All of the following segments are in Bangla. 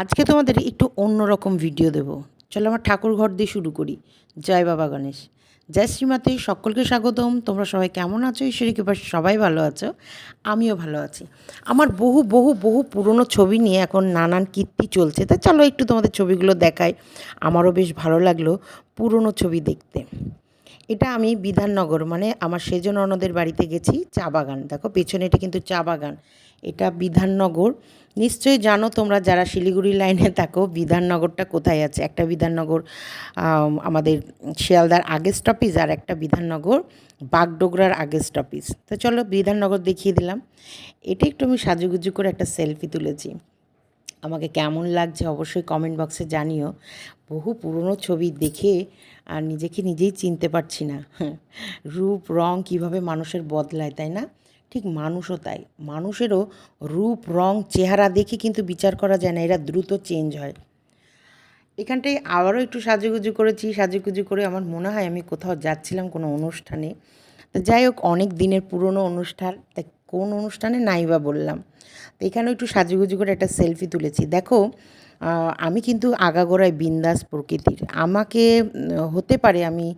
আজকে তোমাদের একটু অন্যরকম ভিডিও দেব। চলো আমার ঠাকুর ঘর দিয়ে শুরু করি। জয় বাবা গণেশ। জয় শ্রীমাতে, সকলকে স্বাগতম। তোমরা সবাই কেমন আছো? ঈশ্বরী কৃপা সবাই ভালো আছো। আমিও ভালো আছি। আমার বহু বহু বহু পুরনো ছবি নিয়ে এখন নানান কীর্তি চলছে। তা চলো একটু তোমাদের ছবিগুলো দেখাই। আমারও বেশ ভালো লাগল পুরনো ছবি দেখতে। এটা আমি বিধাননগর মানে আমার সেজন অন্যদের বাড়িতে গেছি চা বাগান। দেখো, পেছনে এটা কিন্তু চা বাগান। এটা বিধাননগর। নিশ্চয়ই জানো তোমরা যারা শিলিগুড়ি লাইনে থাকো, বিধাননগরটা কোথায় আছে? একটা বিধাননগর আমাদের শিয়ালদার আগের স্টপিস আর একটা বিধাননগর, বাগডোগরার আগের স্টপিস তো চলো বিধাননগর দেখিয়ে দিলাম। এটা একটু আমি সাজুগুজু করে একটা সেলফি তুলেছি। আমাকে কেমন লাগছে অবশ্যই কমেন্ট বক্সে জানিও। বহু পুরনো ছবি দেখে আর নিজেকে নিজেই চিনতে পারছি না। রূপ, রং কীভাবে মানুষের বদলায়, তাই না? ঠিক মানুষও তাই। মানুষেরও রূপ, রং, চেহারা দেখে কিন্তু বিচার করা যায় না, এরা দ্রুত চেঞ্জ হয়। এখানটায় আবারও একটু সাজুগুজু করেছি, সাজুগুজু করে আমার মনে হয় আমি কোথাও যাচ্ছিলাম কোনো অনুষ্ঠানে। তো যাই হোক, অনেক দিনের পুরনো অনুষ্ঠান তাই কোন অনুষ্ঠানে নাই বা বললাম। তো এখানেও একটু সাজুগুজু করে একটা সেলফি তুলেছি। দেখো আমি কিন্তু আগাগোড়ায় বিন্দাস প্রকৃতির। আমাকে হতে পারে আমি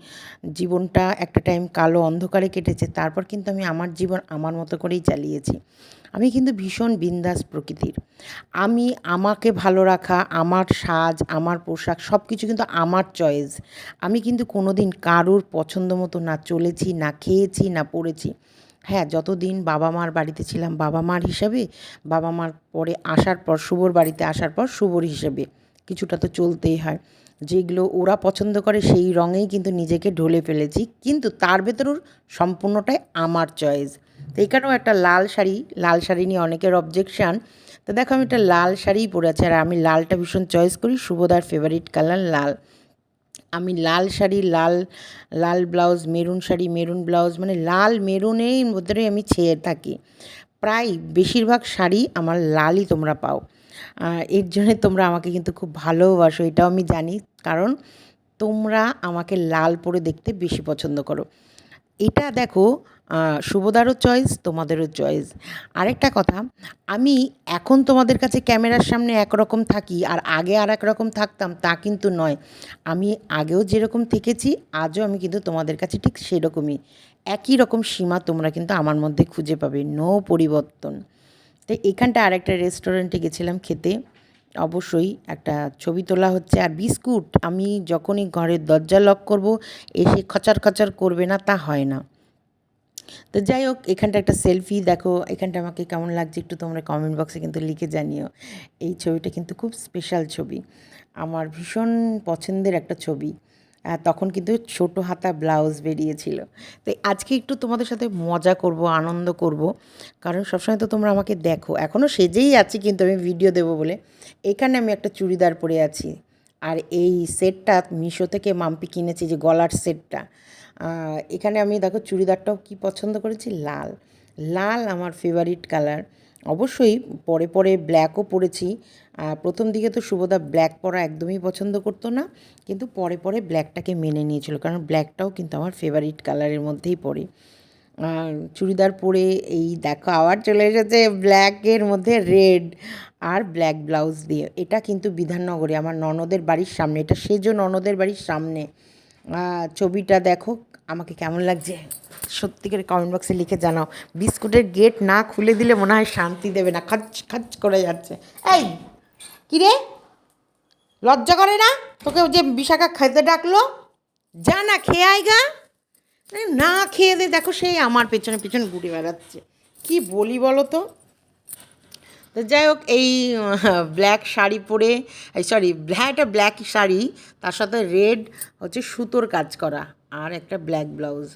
জীবনটা একটা টাইম কালো অন্ধকারে কেটেছে, তারপর কিন্তু আমি আমার জীবন আমার মতো করেই চালিয়েছি। আমি কিন্তু ভীষণ বিন্দাস প্রকৃতির। আমি, আমাকে ভালো রাখা, আমার সাজ, আমার পোশাক সব কিছু কিন্তু আমার চয়েস আমি কিন্তু কোনো দিন কারোর পছন্দ মতো না চলেছি, না খেয়েছি, না পড়েছি। হ্যাঁ যতদিন বাবা মার বাড়িতে ছিলাম, বাবা মার হিসাবে, বাবা মার পরে আসার পর, শুভর বাড়িতে আসার পর শুভর হিসেবে। কিছুটা তো চলতেই হয়। যেগুলো ওরা পছন্দ করে সেই রঙেই কিন্তু নিজেকে ঢলে ফেলেছি, কিন্তু তার ভেতরেও সম্পূর্ণটাই আমার চয়েস তো এখানেও একটা লাল শাড়ি লাল শাড়ি নিয়ে অনেকের অবজেকশান তো দেখো, আমি একটা লাল শাড়িই পরে আছি, আর আমি লালটা ভীষণ চয়েস করি, শুভদার ফেভারিট কালার লাল। আমি লাল শাড়ি, লাল লাল blouse, maroon sari, maroon blouse মানে লাল মেরুনেই মধ্যে আমি ছেয়ে থাকি। প্রায় বেশিরভাগ শাড়ি আমার লালই তোমরা পাও। এর জন্যে তোমরা আমাকে কিন্তু খুব ভালোবাসো, এটাও আমি জানি। কারণ তোমরা আমাকে লাল পরে দেখতে বেশি পছন্দ করো। এটা দেখো শুভদারও চয়েস তোমাদেরও চয়েস আরেকটা কথা, আমি এখন তোমাদের কাছে ক্যামেরার সামনে একরকম থাকি আর আগে আর এক রকম থাকতাম, তা কিন্তু নয়। আমি আগেও যেরকম থেকেছি, আজও আমি কিন্তু তোমাদের কাছে ঠিক সেরকমই। একই রকম সীমা তোমরা কিন্তু আমার মধ্যে খুঁজে পাবে নো পরিবর্তন। তো এখানটা আরেকটা রেস্টুরেন্টে গেছিলাম খেতে। অবশ্যই একটা ছবি তোলা হচ্ছে। আর বিস্কুট, আমি যখনই ঘরের দরজা লক করব, এসে খচার খচার করবে না, তা হয় না। তো যাই হোক, এখানটা একটা সেলফি দেখো। এখানটা আমাকে কেমন লাগছে একটু তোমরা কমেন্ট বক্সে কিন্তু লিখে জানিও। এই ছবিটা কিন্তু খুব স্পেশাল ছবি। আমার ভীষণ পছন্দের একটা ছবি। তখন কিন্তু ছোট হাতা ব্লাউজ বেরিয়েছিল। তো আজকে একটু তোমাদের সাথে মজা করব, আনন্দ করব। কারণ সবসময় তো তোমরা আমাকে দেখো। এখনও সেজেই আছি কিন্তু আমি ভিডিও দেবো বলে। এখানে আমি একটা চুড়িদার পরে আছি। আর এই সেটটা মিশো থেকে মাম্পি কিনেছি যে গলার সেটটা এখানে আমি দেখো চুড়িদারটাও কি পছন্দ করেছি? লাল। লাল আমার ফেভারিট কালার অবশ্যই পরে পরে ব্ল্যাকও পরেছি। প্রথম দিকে তো শুভদা ব্ল্যাক পরা একদমই পছন্দ করতো না, কিন্তু পরে পরে ব্ল্যাকটাকে মেনে নিয়েছিল, কারণ ব্ল্যাকটাও কিন্তু আমার ফেভারিট কালারের মধ্যেই পড়ে আর চুড়িদার পরে এই দেখো আবার চলে এসেছে ব্ল্যাকের মধ্যে রেড আর ব্ল্যাক ব্লাউজ দিয়ে। এটা কিন্তু বিধাননগরে, আমার ননদের বাড়ির সামনে, এটা সেজ ননদের বাড়ির সামনে। ছবিটা দেখো আমাকে কেমন লাগছে? সত্যি করে কমেন্ট বক্সে লিখে জানাও। বিস্কুটের গেট না খুলে দিলে মনে হয় শান্তি দেবে না। খাচ খাচ করে যাচ্ছে। এই কিরে লজ্জা করে না? তোকে যে বিশাখা খেতে ডাকলো? যা না খেয়ে আয় গা। না খেয়ে দে, দেখো সেই আমার পেছনে পেছনে ঘুরে বেড়াচ্ছে। কি বলি বলো তো? তো যাই হোক, এই ব্ল্যাক শাড়ি পরে, এই সরি একটা ব্ল্যাক শাড়ি, তার সাথে রেড হচ্ছে সুতোর কাজ করা। আর একটা ব্ল্যাক ব্লাউজ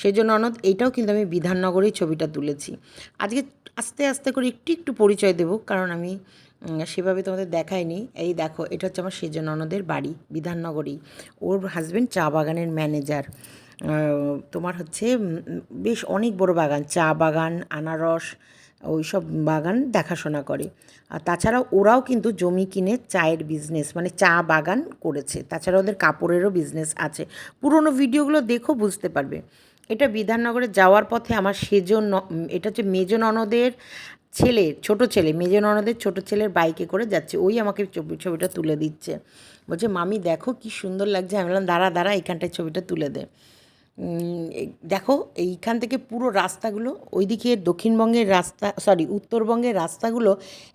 সেই জন্য অনদ এইটাও কিন্তু আমি বিধাননগরেই ছবিটা তুলেছি। আজকে আস্তে আস্তে করে একটু একটু পরিচয় দেবো, কারণ আমি সেভাবে তোমাদের দেখাইনি। এই দেখো, এটা হচ্ছে আমার সেজন ননদের বাড়ি বিধাননগরেই ওর হাজব্যান্ড চা বাগানের ম্যানেজার তোমার হচ্ছে বেশ অনেক বড় বাগান, চা বাগান, আনারস ওই সব বাগান দেখাশোনা করে। আর তাছাড়া ওরাও কিন্তু জমি কিনে চায়ের বিজনেস মানে চা বাগান করেছে। তাছাড়া ওদের কাপড়েরও বিজনেস আছে। পুরনো ভিডিওগুলো দেখো, বুঝতে পারবে। এটা বিধাননগরে যাওয়ার পথে আমার সেজন এটা হচ্ছে মেজ ননদের ছেলে, ছোট ছেলে, মেজো ননদের ছোট ছেলের বাইকে করে যাচ্ছে। ওই আমাকে ছবি, ছবিটা তুলে দিচ্ছে। বলছে, মামি, দেখো কি সুন্দর লাগছে। আমি বললাম, দাঁড়া দাঁড়া এইখানটায় ছবিটা তুলে দে। দেখো, এইখান থেকে পুরো রাস্তাগুলো, ওইদিকে দক্ষিণবঙ্গের রাস্তা সরি উত্তরবঙ্গের রাস্তাগুলো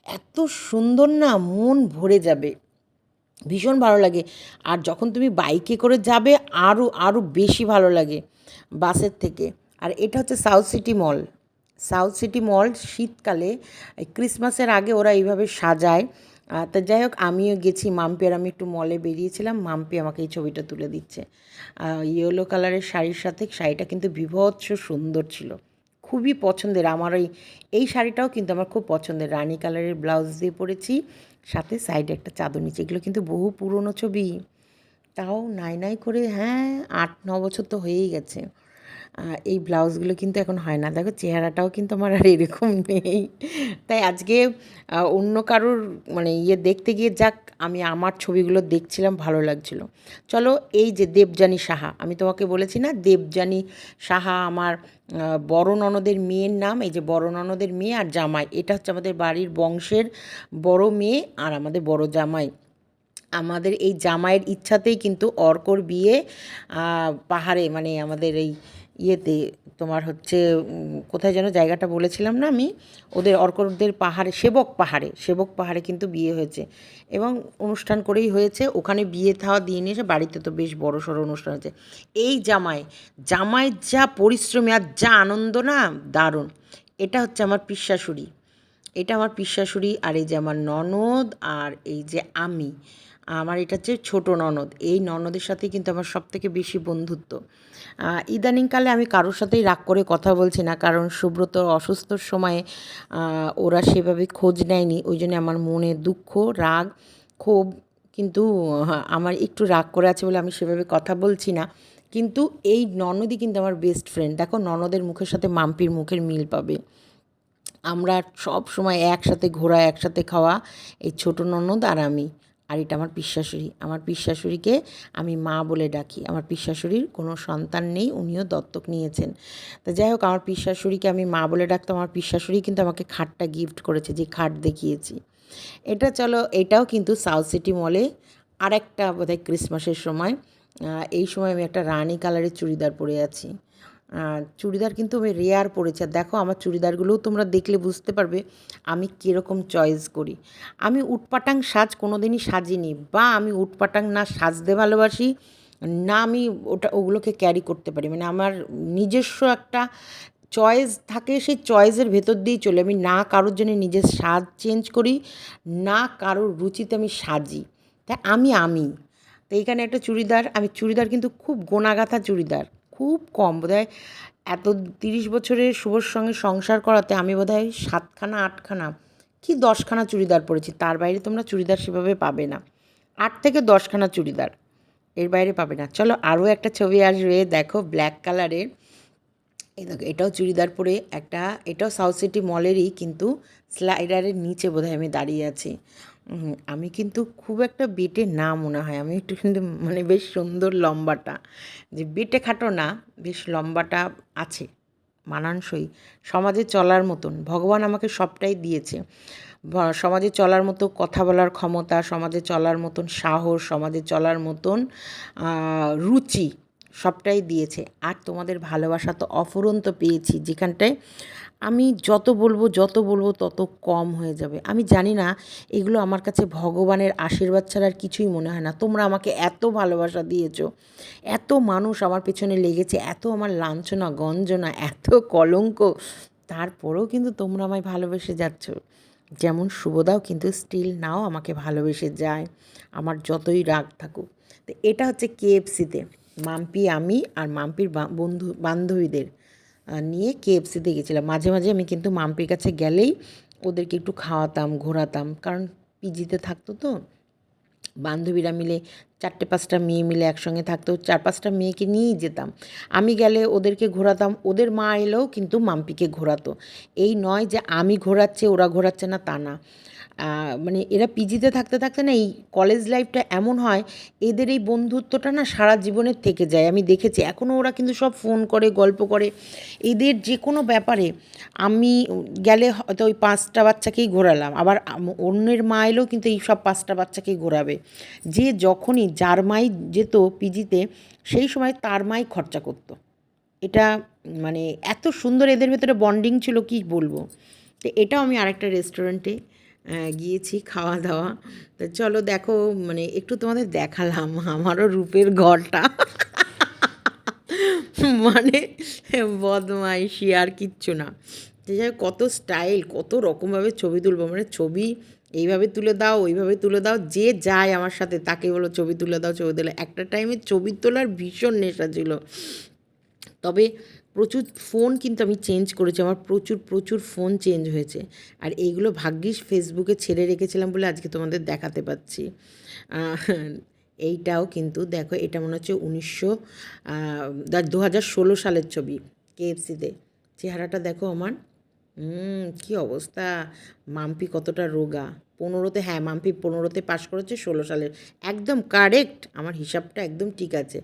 এত সুন্দর না, মন ভরে যাবে। ভীষণ ভালো লাগে। আর যখন তুমি বাইকে করে যাবে আরও আরও বেশি ভালো লাগে বাসের থেকে। আর এটা হচ্ছে South City Mall South City Mall শীতকালে ক্রিসমাসের আগে ওরা এইভাবে সাজায়। তা যাই হোক, আমিও গেছি। মাম্পি আর আমি একটু মলে বেরিয়েছিলাম। মাম্পি আমাকে এই ছবিটা তুলে দিচ্ছে। ইয়েলো কালারের শাড়ির সাথে শাড়িটা কিন্তু বিভৎস সুন্দর ছিল। খুবই পছন্দের। আমার ওই, এই শাড়িটাও কিন্তু আমার খুব পছন্দের। রানী কালারের ব্লাউজ দিয়ে পরেছি। সাথে সাইডে একটা চাদর নিচে। এগুলো কিন্তু বহু পুরনো ছবি। তাও নাই নাই করে হ্যাঁ আট, ন বছর তো হয়েই গেছে। এই ব্লাউজগুলো কিন্তু এখন হয় না। দেখো, চেহারাটাও কিন্তু আমার আর এরকম নেই। তাই আজকে অন্য কারোর মানে ইয়ে দেখতে গিয়ে যাক, আমি আমার ছবিগুলো দেখছিলাম, ভালো লাগছিল। চলো, এই যে দেবযানী সাহা, আমি তোমাকে বলেছি না, দেবযানী সাহা আমার বড় ননদের মেয়ের নাম, এই যে বড় ননদের মেয়ে আর জামাই। এটা হচ্ছে আমাদের বাড়ির বংশের বড় মেয়ে আর আমাদের বড় জামাই। আমাদের এই জামাইয়ের ইচ্ছাতেই কিন্তু অর্কর বিয়ে পাহাড়ে মানে আমাদের এই ইয়েতে তোমার হচ্ছে কোথায় যেন জায়গাটা বলেছিলাম না আমি? ওদের অর্করদের পাহাড়ে, সেবক পাহাড়ে সেবক পাহাড়ে কিন্তু বিয়ে হয়েছে। এবং অনুষ্ঠান করেই হয়েছে। ওখানে বিয়ে থাওয়া দিয়ে নিয়ে এসে বাড়িতে তো বেশ বড় সড়ো অনুষ্ঠান হয়েছে। এই জামাই জামাই যা পরিশ্রমী আর যা আনন্দ না, দারুণ। এটা হচ্ছে আমার পিসাশুড়ি এটা আমার পিসাশুড়ি আর এই যে আমার ননদ আর এই যে আমি, আমার এটা হচ্ছে ছোটো ননদ। এই ননদের সাথে কিন্তু আমার সব থেকে বেশি বন্ধুত্ব। ইদানিংকালে আমি কারোর সাথেই রাগ করে কথা বলছি না, কারণ সুব্রত অসুস্থর সময়ে ওরা সেভাবে খোঁজ নেয়নি। ওই জন্য আমার মনে দুঃখ, রাগ, ক্ষোভ, কিন্তু আমার একটু রাগ করে আছে বলে আমি সেভাবে কথা বলছি না। কিন্তু এই ননদই কিন্তু আমার বেস্ট ফ্রেন্ড দেখো, ননদের মুখের সাথে মাম্পির মুখের মিল পাবে। আমরা সব সময় একসাথে ঘোরা, একসাথে খাওয়া, এই ছোটো ননদ আর আমি। আর এটা আমার পিসাশুড়ি আমার পিসাশুড়িকে আমি মা বলে ডাকি। আমার পিসাশুড়ির কোনো সন্তান নেই, উনিও দত্তক নিয়েছেন। তা যাই হোক, আমার পিসাশুড়িকে আমি মা বলে ডাকতাম। আমার পিসাশুড়ি কিন্তু আমাকে খাটটা গিফট করেছে, যে খাট দেখিয়েছি। এটা চলো, এটাও কিন্তু সাউথ সিটি মলে আর একটা বোধহয় ক্রিসমাসের সময় এই সময় আমি একটা রানী কালারের চুড়িদার পরে আছি। চুড়িদার কিন্তু আমি রেয়ার পরেছি। আর দেখো, আমার চুড়িদারগুলোও তোমরা দেখলে বুঝতে পারবে আমি কীরকম চয়েস করি। আমি উটপাটাং সাজ কোনো দিনই সাজিনি বা আমি উটপাটাং না সাজতে ভালোবাসি, না আমি ওটা, ওগুলোকে ক্যারি করতে পারি। মানে আমার নিজস্ব একটা চয়েস থাকে, সেই চয়েসের ভেতর দিয়েই চলে। আমি না কারোর জন্য নিজের স্বাদ চেঞ্জ করি, না কারোর রুচিতে আমি সাজি। তাই আমি আমি। তো এইখানে একটা চুড়িদার, আমি চুড়িদার কিন্তু খুব গোনাগাথা চুড়িদার। খুব কম। বোধহয় এত তিরিশ বছরের শুভর সঙ্গে সংসার করাতে আমি বোধহয় সাতখানা, আটখানা, কি দশখানা চুড়িদার পরেছি। তার বাইরে তোমরা চুড়িদার সেভাবে পাবে না। আট থেকে দশখানা চুড়িদার এর বাইরে পাবে না। চলো আরও একটা ছবি আসবে। দেখো ব্ল্যাক কালারের। এই দেখো, এটাও চুড়িদার পরে একটা, এটাও সাউথ সিটি মলেরই, কিন্তু স্লাইডারের নিচে বোধহয় আমি দাঁড়িয়ে আছি। আমি কিন্তু খুব একটা বেটে না মনে হয়। আমি একটু কিন্তু মানে বেশ সুন্দর লম্বাটা। যে বেটে খাটো না, বেশ লম্বাটা আছে, মানানসই। সমাজে চলার মতন। ভগবান আমাকে সবটাই দিয়েছে। সমাজে চলার মতো কথা বলার ক্ষমতা, সমাজে চলার মতন সাহস, সমাজে চলার মতন রুচি সবটাই দিয়েছে। আর তোমাদের ভালোবাসা তো অফুরন্ত পেয়েছি যেখানটায় আমি যত বলব যত বলব তত কম হয়ে যাবে। আমি জানি না, এগুলো আমার কাছে ভগবানের আশীর্বাদ ছাড়া আর কিছুই মনে হয় না। তোমরা আমাকে এত ভালোবাসা দিয়েছ, এত মানুষ আমার পেছনে লেগেছে, এত আমার লাঞ্ছনা, গঞ্জনা, এত কলঙ্ক, তারপরেও কিন্তু তোমরা আমায় ভালোবেসে যাচ্ছ। যেমন শুভদাও কিন্তু স্টিল নাও আমাকে ভালোবেসে যায়, আমার যতই রাগ থাকুক। তো এটা হচ্ছে কেএফসিতে মাম্পি, আমি আর মাম্পির বন্ধু, বান্ধবীদের নিয়ে কেএফসিতে গেছিলাম। মাঝে মাঝে আমি কিন্তু মাম্পির কাছে গেলেই ওদেরকে একটু খাওয়াতাম, ঘোরাতাম। কারণ পিজিতে থাকতো তো। বান্ধবীরা মিলে চারটে, পাঁচটা মেয়ে মিলে একসঙ্গে থাকতো। চার, পাঁচটা মেয়েকে নিয়েই যেতাম। আমি গেলে ওদেরকে ঘোরাতাম। ওদের মা এলেও কিন্তু মাম্পিকে ঘোরাতো। এই নয় যে আমি ঘোরাচ্ছে, ওরা ঘোরাচ্ছে না, তা না। মানে এরা পিজিতে থাকতে থাকতে না এই কলেজ লাইফটা এমন হয়, এদের এই বন্ধুত্বটা না সারা জীবনের থেকে যায়। আমি দেখেছি এখনও ওরা কিন্তু সব ফোন করে, গল্প করে। এদের যে কোনো ব্যাপারে আমি গেলে হয়তো ওই পাঁচটা বাচ্চাকেই ঘোরালাম। আবার অন্যের মা এলেও কিন্তু এই সব পাঁচটা বাচ্চাকেই ঘোরাবে। যে যখনই, যার মাই যেত পিজিতে, সেই সময় তার মাই খরচা করতো। এটা মানে এত সুন্দর এদের ভেতরে বন্ডিং ছিল, কি বলব? তো এটাও আমি আরেকটা রেস্টুরেন্টে গিয়েছি খাওয়া দাওয়া তো চলো দেখো মানে একটু তোমাদের দেখালাম আমারও রূপের ঘরটা। মানে বদমাইশি আর কিচ্ছু না। যে যাই কত স্টাইল, কত রকমভাবে ছবি তুলবো। মানে ছবি এইভাবে তুলে দাও, ওইভাবে তুলে দাও, যে যায় আমার সাথে তাকে বলো ছবি তুলে দাও, ছবি তুলে একটা টাইমে ছবি তোলার ভীষণ নেশা ছিল। তবে প্রচুর ফোন কিন্তু আমি চেঞ্জ করেছি, আমার প্রচুর প্রচুর ফোন চেঞ্জ হয়েছে। আর এইগুলো ভাগ্যিস ফেসবুকে ছেড়ে রেখেছিলাম বলে আজকে তোমাদের দেখাতে পাচ্ছি। এইটাও কিন্তু দেখো, এটা মনে হচ্ছে উনিশশো দু হাজার ষোলো সালের ছবি কেএফসিতে চেহারাটা দেখো আমার। হুম, কী অবস্থা? মাম্পি কতটা রোগা? পনেরোতে হ্যাঁ মাম্পি পনেরোতে পাশ করেছে, ষোলো সালের। একদম কারেক্ট আমার হিসাবটা একদম ঠিক আছে।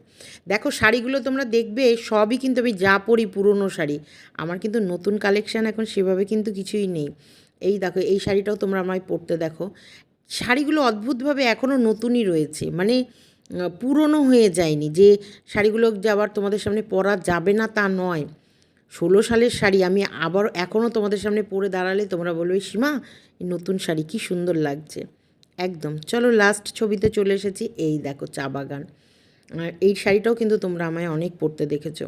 দেখো, শাড়িগুলো তোমরা দেখবে, সবই কিন্তু আমি যা পরি পুরনো শাড়ি। আমার কিন্তু নতুন কালেকশান এখন সেভাবে কিন্তু কিছুই নেই। এই দেখো, এই শাড়িটাও তোমরা আমায় পরতে দেখো। শাড়িগুলো অদ্ভুতভাবে এখনও নতুনই রয়েছে। মানে পুরনো হয়ে যায়নি যে শাড়িগুলো যে আবার তোমাদের সামনে পরা যাবে না তা নয়। ষোলো সালের শাড়ি, আমি আবার এখনও তোমাদের সামনে পরে দাঁড়ালে তোমরা বলবে, সীমা নতুন শাড়ি কি সুন্দর লাগছে। একদম, চলো লাস্ট ছবিতে চলে এসেছি, এই দেখো চা বাগান। আর এই শাড়িটাও কিন্তু তোমরা আমায় অনেক পরতে দেখেছ।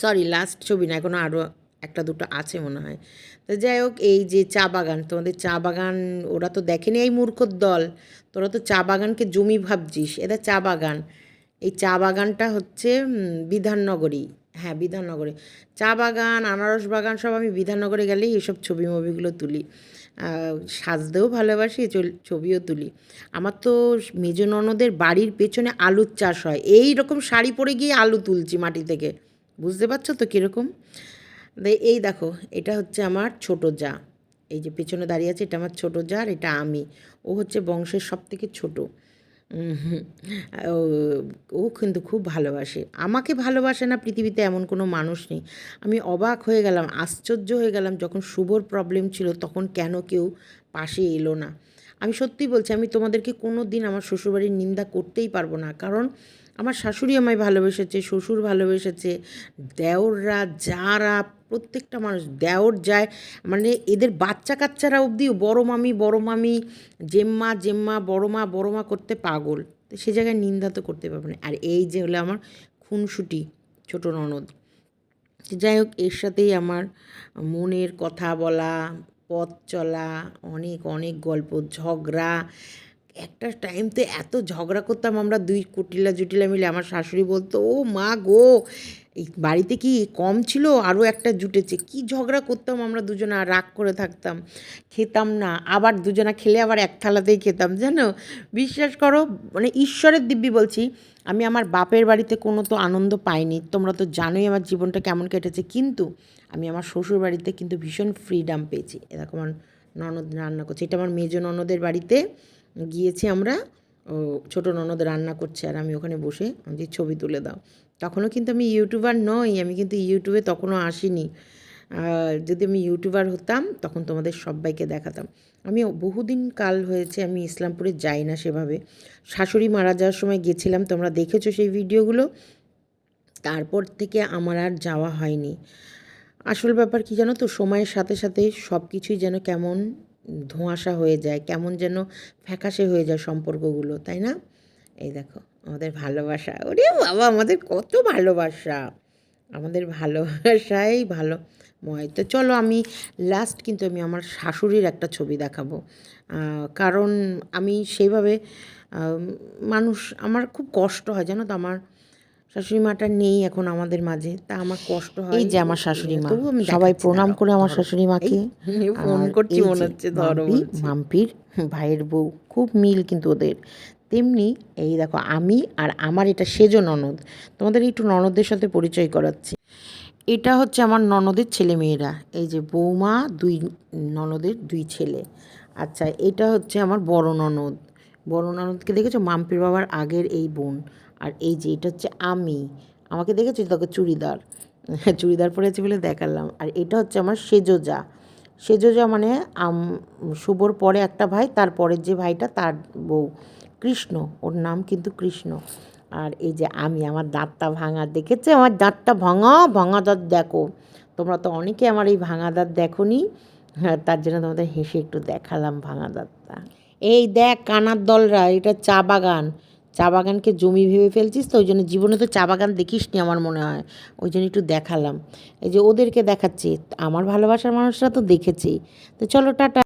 সরি লাস্ট ছবি না, এখনও আরও একটা দুটো আছে মনে হয়। তো যাই হোক, এই যে চা বাগান, তোমাদের চা বাগান, ওরা তো দেখেনি এই মূর্খর দল। তোরা তো চা বাগানকে জমি ভাবছিস, এটা চা বাগান। এই চা বাগানটা হচ্ছে বিধাননগরী। হ্যাঁ বিধাননগরে। চা বাগান, আনারস বাগান সব আমি বিধাননগরে গেলেই এসব ছবি মবিগুলো তুলি। সাজতেও ভালোবাসি ছবিও তুলি। আমার তো মেজ ননদের বাড়ির পেছনে আলুর চাষ হয়। এই রকম শাড়ি পরে গিয়ে আলু তুলছি মাটি থেকে। বুঝতে পারছ তো কীরকম? এই দেখো, এটা হচ্ছে আমার ছোট যা। এই যে পেছনে দাঁড়িয়ে আছে, এটা আমার ছোট যা আর এটা আমি। ও হচ্ছে বংশের সব থেকে ছোটো। ও- কিন্তু খুব ভালোবাসে। আমাকে ভালোবাসে না পৃথিবীতে এমন কোনো মানুষ নেই। আমি অবাক হয়ে গেলাম, আশ্চর্য হয়ে গেলাম যখন শুভর প্রবলেম ছিল তখন কেন কেউ পাশে এলো না। আমি সত্যি বলছি, আমি তোমাদেরকে কোনো দিন আমার শ্বশুরবাড়ির নিন্দা করতেই পারব না। কারণ আমার শাশুড়ি আমায় ভালোবেসেছে, শ্বশুর ভালোবেসেছে, দেওররা যারা প্রত্যেকটা মানুষ দেওর যায় মানে এদের বাচ্চা কাচ্চারা অবধি বড় মামি বড় মামি, জেম্মা জেম্মা, বড় মা বড় মা করতে পাগল। তো সে জায়গায় নিন্দা তো করতে পারব না। আর এই যে হলো আমার খুনসুটি, ছোটো ননদ। যাই হোক, এর সাথেই আমার মনের কথা বলা পথ চলা, অনেক অনেক গল্প, ঝগড়া। একটা টাইমতে এত ঝগড়া করতাম আমরা দুই কুটিলা জুটিলা মিলে। আমার শাশুড়ি বলতো, ও মা গো, এই বাড়িতে কি কম ছিল? আরও একটা জুটেছে। কি ঝগড়া করতাম আমরা দুজনা, রাগ করে থাকতাম। খেতাম না। আবার দুজনা খেলে আবার এক থালাতেই খেতাম, জানো? বিশ্বাস করো মানে ঈশ্বরের দিব্যি বলছি, আমি আমার বাপের বাড়িতে কোনো তো আনন্দ পাইনি। তোমরা তো জানোই আমার জীবনটা কেমন কেটেছে। কিন্তু আমি আমার শ্বশুর বাড়িতে কিন্তু ভীষণ ফ্রিডাম পেয়েছি। এরকম আমার ননদ রান্না করছে। এটা আমার মেজো ননদের বাড়িতে গিয়েছি আমরা। ও ছোটো ননদ রান্না করছে আর আমি ওখানে বসে যে ছবি তুলে দাও। তখনও কিন্তু আমি ইউটিউবার নই, আমি কিন্তু ইউটিউবে তখনও আসিনি। যদি আমি ইউটিউবার হতাম তখন তোমাদের সবাইকে দেখাতাম। আমি বহুদিন কাল হয়েছে, আমি ইসলামপুরে যাই না সেভাবে। শাশুড়ি মারা যাওয়ার সময় গেছিলাম, তোমরা দেখেছ সেই ভিডিওগুলো। তারপর থেকে আমার আর যাওয়া হয়নি। আসল ব্যাপার কি জানো তো? সময়ের সাথে সাথে সব কিছুই যেন কেমন ধোঁয়াশা হয়ে যায়, কেমন যেন ফ্যাকাশে হয়ে যায় সম্পর্কগুলো, তাই না? এই দেখো, আমাদের ভালোবাসা। ওরে বাবা, আমাদের কত ভালোবাসা! আমাদের ভালোবাসাই ভালো। ময়, তো চলো আমি লাস্ট কিন্তু আমি আমার শাশুড়ির একটা ছবি দেখাবো। কারণ আমি সেইভাবে মানুষ, আমার খুব কষ্ট হয় জানো তো? আমার শাশুড়ি মাটা নেই এখন আমাদের মাঝে তা আমার কষ্ট হয়। এই যে আমার শাশুড়ি মা সবাই প্রণাম করে। আমার। শাশুড়ি মাকে। ফোন করছি মনে হচ্ছে ধরো মাম্পি, মাম্পির ভাইয়ের বউ খুব মিল কিন্তু ওদের। তেমনি এই দেখো আমি আর আমার এটা সেজো ননদ তোমাদের একটু ননদের সাথে পরিচয় করাচ্ছি। এটা হচ্ছে আমার ননদের ছেলে মেয়েরা এই যে বৌমা দুই ননদের দুই ছেলে। আচ্ছা এটা হচ্ছে আমার বড় ননদ। বড় ননদকে দেখেছ? মাম্পির বাবার আগের এই বোন। আর এই যে এটা হচ্ছে আমি, আমাকে দেখেছ তোকে চুড়িদার? চুড়িদার পরেছি বলে দেখালাম। আর এটা হচ্ছে আমার সেজোজা। সেজোজা মানে আম, শুভর পরে একটা ভাই তারপরের যে ভাইটা তার বউ। কৃষ্ণ, ওর নাম কিন্তু কৃষ্ণ। আর এই যে আমি, আমার দাঁতটা ভাঙা, দেখেছে? আমার দাঁতটা ভাঙা ভাঙা দাঁত দেখো। তোমরা তো অনেকে আমার এই ভাঙা দাঁত দেখোনি। হ্যাঁ তার জন্য তোমাদের হেসে একটু দেখালাম ভাঙা দাঁতটা। এই দেখ, কানার দলরা, এটা চা বাগান। চা বাগানকে জমি ভেবে ফেলছিস তো, ওই জন্য জীবনে তো চা বাগান দেখিস নি আমার মনে হয়। ওই জন্য একটু দেখালাম। এই যে ওদেরকে দেখাচ্ছি, আমার ভালোবাসার মানুষরা তো দেখেছি তো চলো, টাটা।